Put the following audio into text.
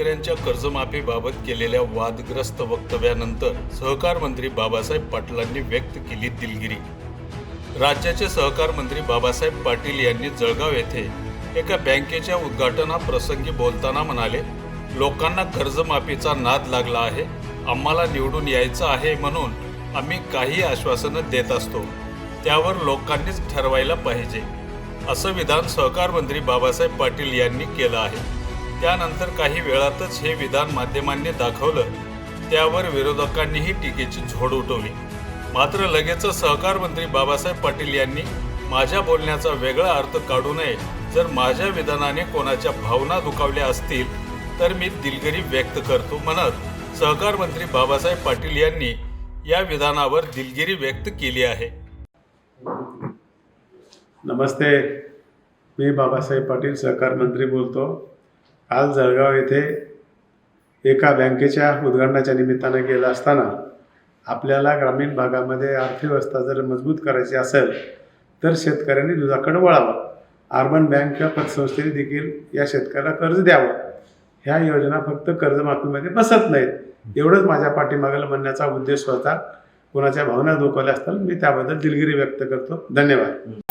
शेतकऱ्यांच्या कर्जमाफीबाबत केलेल्या वादग्रस्त वक्तव्यानंतर सहकार मंत्री बाबासाहेब पाटलांनी व्यक्त केली दिलगिरी. राज्याचे सहकार मंत्री बाबासाहेब पाटील यांनी जळगाव येथे एका बँकेच्या उद्घाटनाप्रसंगी बोलताना म्हणाले लोकांना कर्जमाफीचा नाद लागला आहे आम्हाला निवडून यायचं आहे म्हणून आम्ही काही आश्वासनं देत असतो. त्यावर लोकांनीच ठरवायला पाहिजे. असं विधान सहकार मंत्री बाबासाहेब पाटील यांनी केलं आहे. त्यानंतर काही वेळातच हे विधान माध्यमांनी दाखवलं. त्यावर विरोधकांनीही टीकेची झोड उठवली. मात्र लगेचच सहकार मंत्री बाबासाहेब पाटील यांनी माझ्या बोलण्याचा वेगळा अर्थ काढू नये. जर माझ्या विधानाने कोणाच्या भावना दुखावल्या असतील तर मी दिलगिरी व्यक्त करतो म्हणत सहकार मंत्री बाबासाहेब पाटील यांनी या विधानावर दिलगिरी व्यक्त केली आहे. नमस्ते. मी बाबासाहेब पाटील सहकार मंत्री बोलतो. आज जळगाव येथे एका बँकेच्या उद्घाटनाच्या निमित्तानं गेला असताना आपल्याला ग्रामीण भागामध्ये अर्थव्यवस्था जर मजबूत करायची असेल तर शेतकऱ्यांनी दुधाकडे वळावं. अर्बन बँक किंवा पतसंस्थेने देखील या शेतकऱ्याला कर्ज द्यावं. ह्या योजना फक्त कर्जमाफीमध्ये बसत नाहीत. एवढंच माझ्या पाठीमागेला म्हणण्याचा उद्देश होता. कोणाच्या भावना दुखवल्या असतील मी त्याबद्दल दिलगिरी व्यक्त करतो. धन्यवाद.